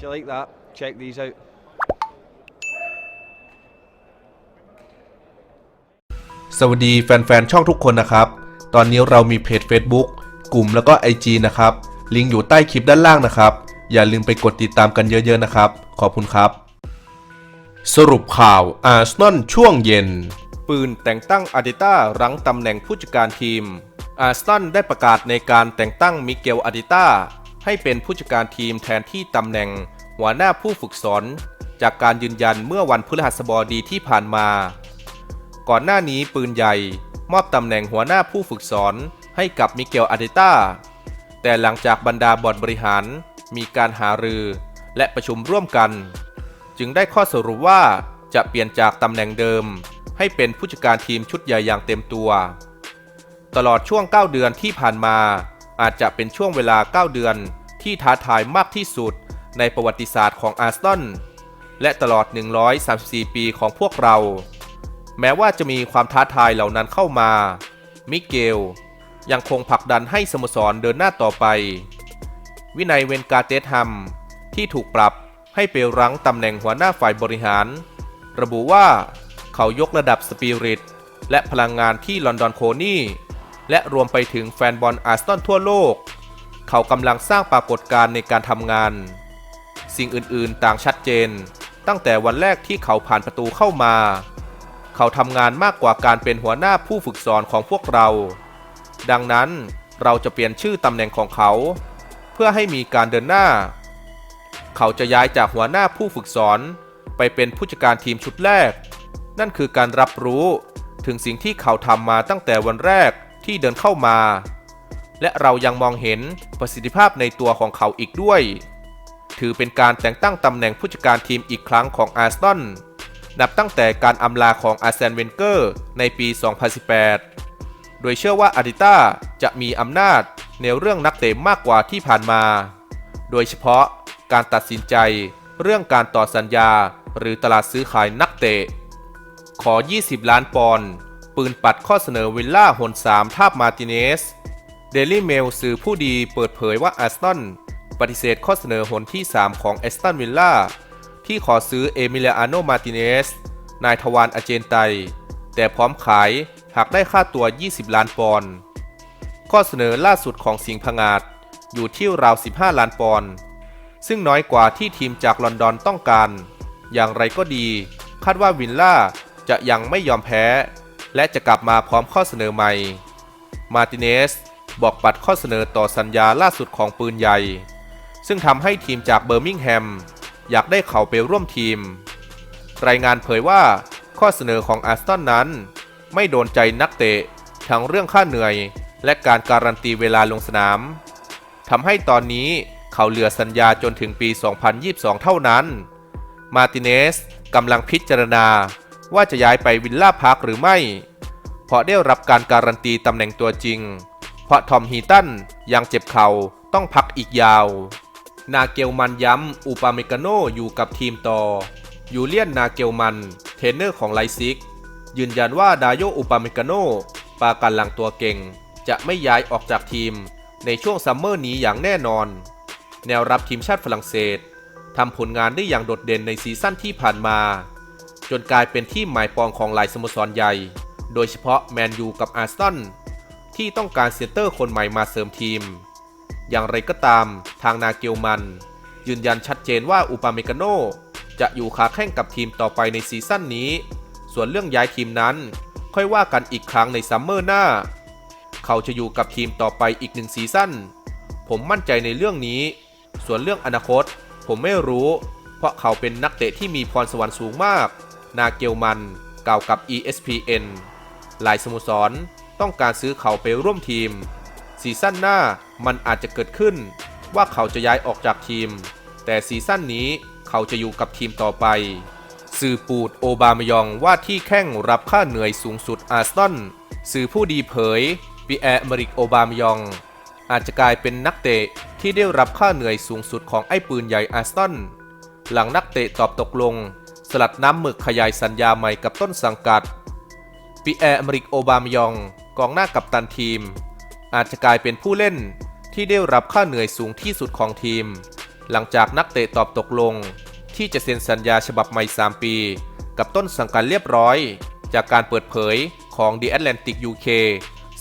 If you like that, check these out. สวัสดีแฟนๆ ช่องทุกคนนะครับ ตอนนี้เรามีเพจ Facebook กลุ่มแล้วก็ IG นะครับ ลิงก์อยู่ใต้คลิปด้านล่างนะครับ อย่าลืมไปกดติดตามกันเยอะๆนะครับ ขอบคุณครับ สรุปข่าวอาร์เซนอลช่วงเย็น ปืนแต่งตั้งอาร์เตต้ารั้งตำแหน่งผู้จัดการทีม อาร์เซนอลได้ประกาศในการแต่งตั้งมิเกลอาร์เตต้า ให้เป็นผู้จัดการทีมแทนที่ตำแหน่ง หัวหน้าผู้ฝึกสอน จากการยืนยันเมื่อวันพฤหัสบดีที่ผ่านมา ก่อนหน้านี้ปืนใหญ่ มอบตำแหน่งหัวหน้าผู้ฝึกสอน ให้กับมิเกลอาเตต้า แต่หลังจากบรรดาบอร์ดบริหาร มีการหารือและประชุมร่วมกัน จึงได้ข้อสรุปว่าจะเปลี่ยนจากตำแหน่งเดิม ให้เป็นผู้จัดการทีมชุดใหญ่อย่างเต็มตัว ตลอดช่วง 9 เดือนที่ผ่านมา อาจจะเป็นช่วงเวลา 9 เดือนที่ท้าทายมากที่สุดในประวัติศาสตร์ของอาร์เซนและตลอด 134 ปีของพวกเรา แม้ว่าจะมีความท้าทายเหล่านั้นเข้ามา มิเกล ยังคงผลักดันให้สโมสรเดินหน้าต่อไป วินัยเวนกาเตสฮัมที่ถูกปรับให้ไปรั้งตำแหน่งหัวหน้าฝ่ายบริหาร ระบุว่าเขายกระดับสปิริตและพลังงานที่ลอนดอนโคนี่ และรวมไปถึงแฟนบอลอาร์เซนทั่วโลก เขากำลังสร้างปรากฏการณ์ในการทำงาน สิ่งอื่นๆต่างชัดเจน ตั้งแต่วันแรกที่เขาผ่านประตูเข้ามา เขาทำงานมากกว่าการเป็นหัวหน้าผู้ฝึกสอนของพวกเรา ดังนั้นเราจะเปลี่ยนชื่อตำแหน่งของเขา เพื่อให้มีการเดินหน้า เขาจะย้ายจากหัวหน้าผู้ฝึกสอนไปเป็นผู้จัดการทีมชุดแรก นั่นคือการรับรู้ถึงสิ่งที่เขาทำมาตั้งแต่วันแรก ที่เดินเข้ามา และเรายังมองเห็นประสิทธิภาพในตัวของเขาอีกด้วย ถือเป็นการแต่งตั้งตำแหน่งผู้จัดการทีมอีกครั้งของอาร์ซนอลนับตั้งแต่การอำลาของอาร์เซนเวนเกอร์ในปี 2018 โดยเชื่อว่าอาดิต้าจะมีอำนาจในเรื่องนักเตะมากกว่าที่ผ่านมา โดยเฉพาะการตัดสินใจเรื่องการต่อสัญญาหรือตลาดซื้อขายนักเตะ ขอ 20 ล้านปอนด์ ปืนปัดข้อเสนอวิลล่าหน3ทาบมาติเนส เดลี่เมลสื่อผู้ดีเปิดเผยว่าอาร์เซนอลปฏิเสธข้อเสนอหนที่ 3 ของเอสตันวิลล่าที่ขอซื้อเอมิเลียอาโนมาติเนส นายทวารอาเจนไต แต่พร้อมขายหากได้ค่าตัว 20 ล้านปอนด์ข้อเสนอล่าสุดของสิงห์พงาดอยู่ที่ราว 15 ล้านปอนด์ซึ่งน้อยกว่าที่ทีมจากลอนดอนต้องการ อย่างไรก็ดี คาดว่าวินล่าจะยังไม่ยอมแพ้ และจะกลับมาพร้อมข้อเสนอใหม่ มาร์ติเนสบอกปัดข้อเสนอต่อสัญญาล่าสุดของปืนใหญ่ ซึ่งทำให้ทีมจากเบอร์มิงแฮม อยากได้เขาไปร่วมทีม รายงานเผยว่าข้อเสนอของอาร์เซนนั้น ไม่โดนใจนักเตะ ทั้งเรื่องค่าเหนื่อย และการการันตีเวลาลงสนามทำให้ตอนนี้เขาเหลือสัญญาจนถึงปี 2022 เท่านั้น มาร์ติเนสกำลังพิจารณา ว่าจะย้ายไปวิลล่าพาร์คหรือไม่ เพราะได้รับการการันตีตำแหน่งตัวจริง เพราะทอมฮีตันยังเจ็บเข่าต้องพักอีกยาว นาเกลมันย้ำอุปาเมกาโนอยู่กับทีมต่อ ยูเลียนนาเกลมันเทรนเนอร์ของไลซิก ยืนยันว่าดาโยอุปาเมกาโนปากันหลังตัวเก่ง จะไม่ย้ายออกจากทีมในช่วงซัมเมอร์นี้อย่างแน่นอน แนวรับทีมชาติฝรั่งเศสทำผลงานได้อย่างโดดเด่นในซีซั่นที่ผ่านมา จนกลายเป็นที่หมายปองของหลายสโมสรใหญ่ โดยเฉพาะแมนยูกับอาร์เซนที่ต้องการเซนเตอร์คนใหม่มาเสริมทีม อย่างไรก็ตามทางนาเกลมัน ยืนยันชัดเจนว่าอุปาเมกาโนจะอยู่ขาแข่งกับทีมต่อไปในซีซั่นนี้ ส่วนเรื่องย้ายทีมนั้น ค่อยว่ากันอีกครั้งในซัมเมอร์หน้า เขาจะอยู่กับทีมต่อไปอีกหนึ่งซีซั่น ผมมั่นใจในเรื่องนี้ ส่วนเรื่องอนาคต ผมไม่รู้ เพราะเขาเป็นนักเตะที่มีพรสวรรค์สูงมาก นาเกลมันกล่าวกับ ESPN หลายสโมสรต้องการซื้อเขาไปร่วมทีม ซีซั่นหน้ามันอาจจะเกิดขึ้นว่าเขาจะย้ายออกจากทีม แต่ซีซั่นนี้เขาจะอยู่กับทีมต่อไป สื่อปูดโอบามยองว่าที่แข้งรับค่าเหนื่อยสูงสุดอาร์เซนสื่อผู้ดีเผยปีแอร์มริกโอบามยอง อาจจะกลายเป็นนักเตะที่ได้รับค่าเหนื่อยสูงสุดของไอ้ปืนใหญ่อาร์เซนหลังนักเตะตอบตกลง สลัดน้ำหมึกขยายสัญญาใหม่กับต้นสังกัดปีแอร์อเมริกโอบามายอง กองหน้ากัปตันทีม อาจจะกลายเป็นผู้เล่นที่ได้รับค่าเหนื่อยสูงที่สุดของทีม หลังจากนักเตะตอบตกลง ที่จะเซ็นสัญญาฉบับใหม่ 3 ปี กับต้นสังกัดเรียบร้อย จากการเปิดเผยของ The Atlantic UK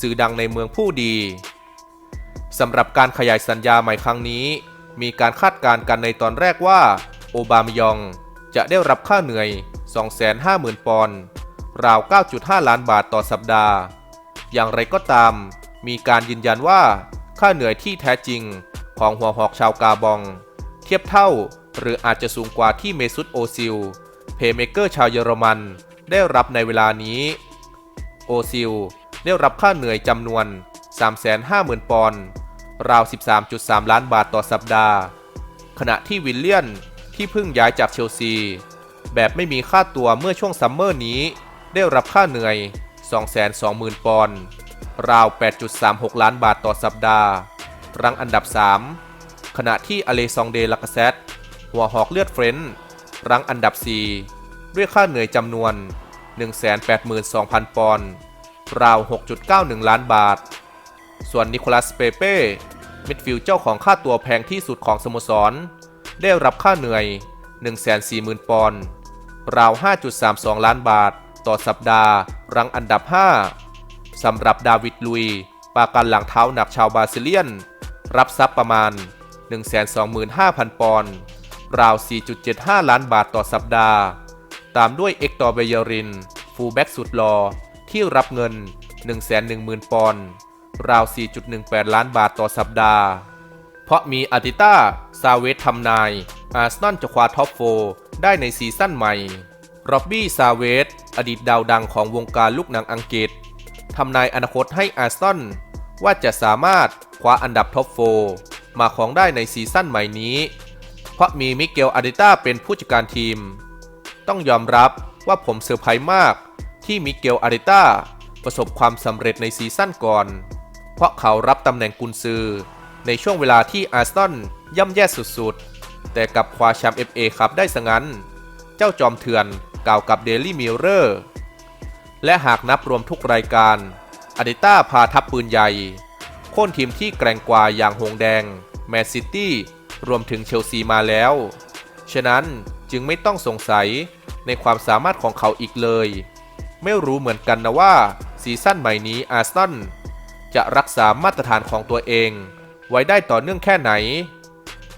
สื่อดังในเมืองผู้ดีสำหรับการขยายสัญญาใหม่ครั้งนี้ มีการคาดการณ์กันในตอนแรกว่า โอบามายอง จะได้รับค่าเหนื่อย 250,000 ปอนด์ ราว 9.5 ล้านบาทต่อสัปดาห์ อย่างไรก็ตาม มีการยืนยันว่าค่าเหนื่อยที่แท้จริงของหัวหอกชาวกาบอง เทียบเท่าหรืออาจจะสูงกว่าที่เมซุตโอซิล เพย์เมเกอร์ชาวเยอรมันได้รับในเวลานี้ โอซิลได้รับค่าเหนื่อยจำนวน 350,000 ปอนด์ ราว 13.3 ล้านบาทต่อสัปดาห์ ขณะที่วิลเลียน ที่เพิ่งย้ายจากเชลซี แบบไม่มีค่าตัวเมื่อช่วงซัมเมอร์นี้ ได้รับค่าเหนื่อย 220,000 ปอนด์ราว 8.36 ล้านบาทต่อสัปดาห์ รังอันดับ 3 ขณะที่อเลซองเดลากาเซตหัวหอกเลือดเฟรนซ์รังอันดับ 4 ด้วยค่าเหนื่อยจำนวน 182,000 ปอนด์ราว 6.91 ล้านบาท ส่วนนิโคลัสเปเป้มิดฟิลด์เจ้าของค่าตัวแพงที่สุดของสโมสร ได้รับค่าเหนื่อย 140,000 ปอนด์ราว 5.32 ล้านบาท ต่อสัปดาห์ รังอันดับ 5 สำหรับดาวิดลุย ปากันหลังเท้าหนักชาวบาซิเลียน รับทรัพย์ประมาณ 125,000 ปอนด์ราว 4.75 ล้านบาทต่อสัปดาห์ ตามด้วยเอกตอร์เบเยริน ฟูลแบ็กสุดหลอที่รับเงิน 110,000 ปอนด์ราว 4.18 ล้านบาทต่อสัปดาห์ เพราะมีอาร์ติต้า ซาเวสทำนาย อาร์เซนอลจะคว้าท็อปโฟร์ได้ในซีซั่นใหม่ ร็อบบี้ซาเวสอดีตดาวดังของวงการลูกหนังอังกฤษทำนายอนาคตให้อาร์เซนอลว่าจะสามารถคว้าอันดับท็อปโฟร์มาของได้ในซีซั่นใหม่นี้ เพราะมีมิเกลอาร์ติต้าเป็นผู้จัดการทีม ต้องยอมรับว่าผมเซอร์ไพรส์มากที่มิเกลอาริต้าประสบความสำเร็จในซีซั่นก่อน เพราะเขารับตำแหน่งกุนซือในช่วงเวลาที่อาร์เซนอล ย่ำแย่สุดๆ แต่กับคว้าแชมป์ FA ครับได้สงั้น เจ้าจอมเถื่อนกล่าวกับเดลี่มิลเลอร์และหากนับรวมทุกรายการอาริต้าพาทัพปืนใหญ่โค่นทีมที่แกร่งกว่าอย่างหงแดง แมนซิตี้ รวมถึงเชลซีมาแล้ว ฉะนั้นจึงไม่ต้องสงสัยในความสามารถของเขาอีกเลย ไม่รู้เหมือนกันนะว่าซีซั่นใหม่นี้อาร์เซนอลจะรักษามาตรฐานของตัวเอง ไว้ได้ต่อเนื่องแค่ไหน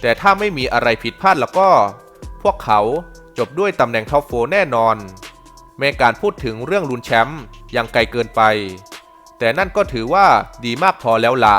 แต่ถ้าไม่มีอะไรผิดพลาดแล้วก็ พวกเขาจบด้วยตำแหน่งท็อปโฟร์แน่นอน แม้การพูดถึงเรื่องลุนแชมป์ยังไกลเกินไป แต่นั่นก็ถือว่าดีมากพอแล้วละ